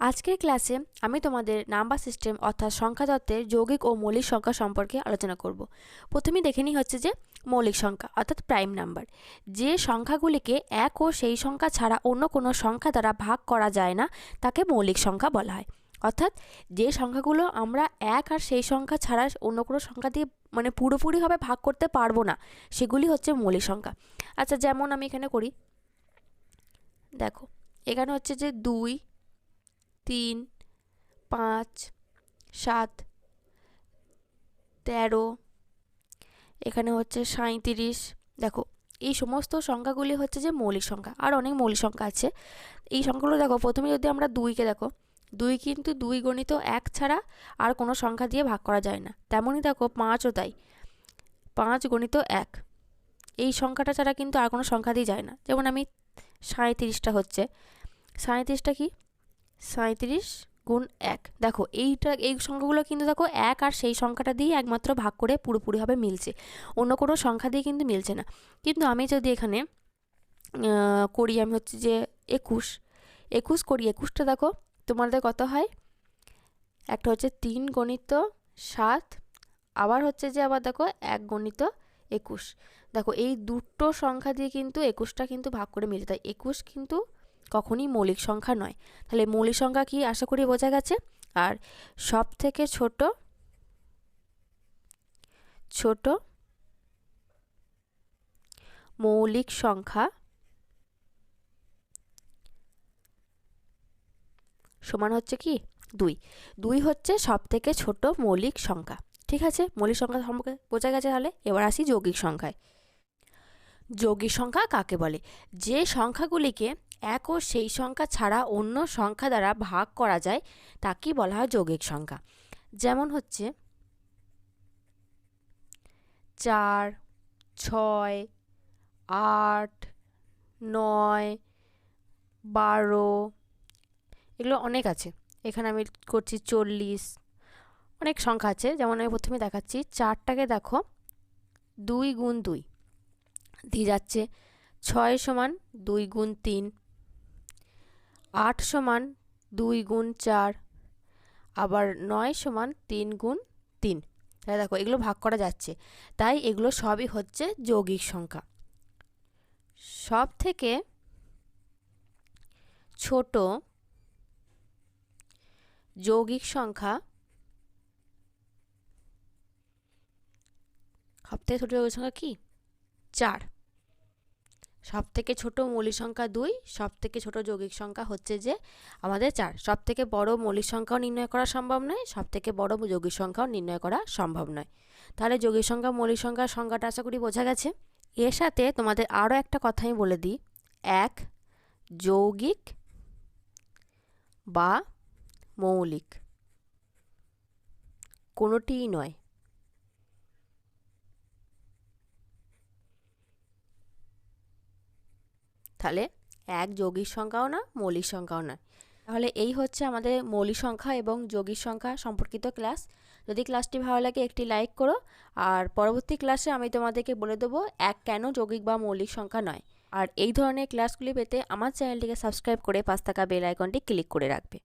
আজকের ক্লাসে আমি তোমাদের নাম্বার সিস্টেম অর্থাৎ সংখ্যা তত্ত্বের যৌগিক ও মৌলিক সংখ্যা সম্পর্কে আলোচনা করব। প্রথমেই দেখে নিই হচ্ছে যে মৌলিক সংখ্যা অর্থাৎ প্রাইম নাম্বার। যে সংখ্যাগুলিকে এক ও সেই সংখ্যা ছাড়া অন্য কোনো সংখ্যা দ্বারা ভাগ করা যায় না, তাকে মৌলিক সংখ্যা বলা হয়। অর্থাৎ যে সংখ্যাগুলো আমরা এক আর সেই সংখ্যা ছাড়া অন্য কোনো সংখ্যা দিয়ে মানে পুরোপুরিভাবে ভাগ করতে পারব না, সেগুলি হচ্ছে মৌলিক সংখ্যা। আচ্ছা যেমন আমি এখানে করি, দেখো, এখানে হচ্ছে যে দুই তিন, পাঁচ, সাত, তেরো, এখানে হচ্ছে সাঁইত্রিশ। দেখো, এই সমস্ত সংখ্যাগুলি হচ্ছে যে মৌলিক সংখ্যা, আর অনেক মৌলিক সংখ্যা আছে। এই সংখ্যাগুলো দেখো, প্রথমে যদি আমরা দুইকে দেখো, দুই কিন্তু দুই গণিত এক ছাড়া আর কোনো সংখ্যা দিয়ে ভাগ করা যায় না। তেমনই দেখো, পাঁচও তাই। পাঁচ গণিত এক। এই সংখ্যাটা ছাড়া কিন্তু আর কোনো সংখ্যা দিয়ে যায় না। যেমন আমি সাঁইত্রিশটা হচ্ছে। সাঁইত্রিশটা কি? সাঁইত্রিশ গুণ এক। দেখো, এইটা, এই সংখ্যাগুলো কিন্তু দেখো এক আর সেই সংখ্যাটা দিয়ে একমাত্র ভাগ করে পুরোপুরিভাবে মিলছে। অন্য কোনো সংখ্যা দিয়ে কিন্তু মিলছে না। কিন্তু আমি যদি এখানে করি আমি হচ্ছে যে একুশ। একুশ করি, একুশটা দেখো, তোমাদের কত হয়? একটা হচ্ছে তিন গণিত সাত, আবার হচ্ছে যে আবার দেখো এক গণিত একুশ। দেখো, এই দুটো সংখ্যা দিয়ে কিন্তু একুশটা কিন্তু ভাগ করে মিলছে। তাই একুশ কিন্তু কখনই মৌলিক সংখ্যা নয়। তাহলে মৌলিক সংখ্যা কি আশা করি বোঝা গেছে? আর সব থেকে ছোট ছোট মৌলিক সংখ্যা সমান হচ্ছে কি? দুই। দুই হচ্ছে সব থেকে ছোট মৌলিক সংখ্যা। ঠিক আছে? মৌলিক সংখ্যা সম্পর্কে বোঝা গেছে তাহলে? এবার আসি যৌগিক সংখ্যায়। যৌগিক সংখ্যা কাকে বলে? যে সংখ্যাগুলিকে এক ও সেই সংখ্যা ছাড়া অন্য সংখ্যা দ্বারা ভাগ করা যায় তাকেই বলা হয় যৌগিক সংখ্যা? যেমন হচ্ছে চার, ছয়, আট, নয়, বারো, এগুলো অনেক আছে। এখানে আমি করছি চল্লিশ। অনেক সংখ্যা আছে। যেমন আমি প্রথমে দেখাচ্ছি, চারটাকে দেখো, দুই গুণ দুই। দিয়ে যাচ্ছে, ছয় সমান দুই গুণ তিন। আট সমান দুই গুণ চার, আবার নয় সমান তিন গুণ তিন। তাহলে দেখো, এগুলো ভাগ করা যাচ্ছে। তাই এগুলো সবই হচ্ছে যৌগিক সংখ্যা। সব থেকে ছোট যৌগিক সংখ্যা সব থেকে ছোট যৌগিক সংখ্যা কি? চার। সব থেকে ছোট মৌলিক সংখ্যা দুই সব থেকে ছোট যৌগিক সংখ্যা হচ্ছে যে আমাদের চার। সব থেকে বড় মৌলিক সংখ্যাও নির্ণয় করা সম্ভব নয় সব থেকে বড় যৌগিক সংখ্যাও নির্ণয় করা সম্ভব নয়। তাহলে যৌগিক সংখ্যা, মৌলিক সংখ্যার সংখ্যাটা আশা করি বোঝা গেছে। এর সাথে তোমাদের আরও একটা কথা আমি বলে দিই। এক, যৌগিক বা মৌলিক। কোনোটিই নয়। তাহলে এক যৌগিক সংখ্যাও না মৌলিক সংখ্যাও না। তাহলে এই হচ্ছে আমাদের মৌলিক সংখ্যা এবং যৌগিক সংখ্যা সম্পর্কিত ক্লাস। যদি ক্লাসটি ভালো লাগে একটি লাইক করো, আর পরবর্তী ক্লাসে আমি তোমাদেরকে বলে দেবো এক কেন যৌগিক বা মৌলিক সংখ্যা নয়। আর এই ধরনের ক্লাসগুলি পেতে আমার চ্যানেলটিকে সাবস্ক্রাইব করে পাঁচ টাকা বেল আইকনটি ক্লিক করে রাখবে।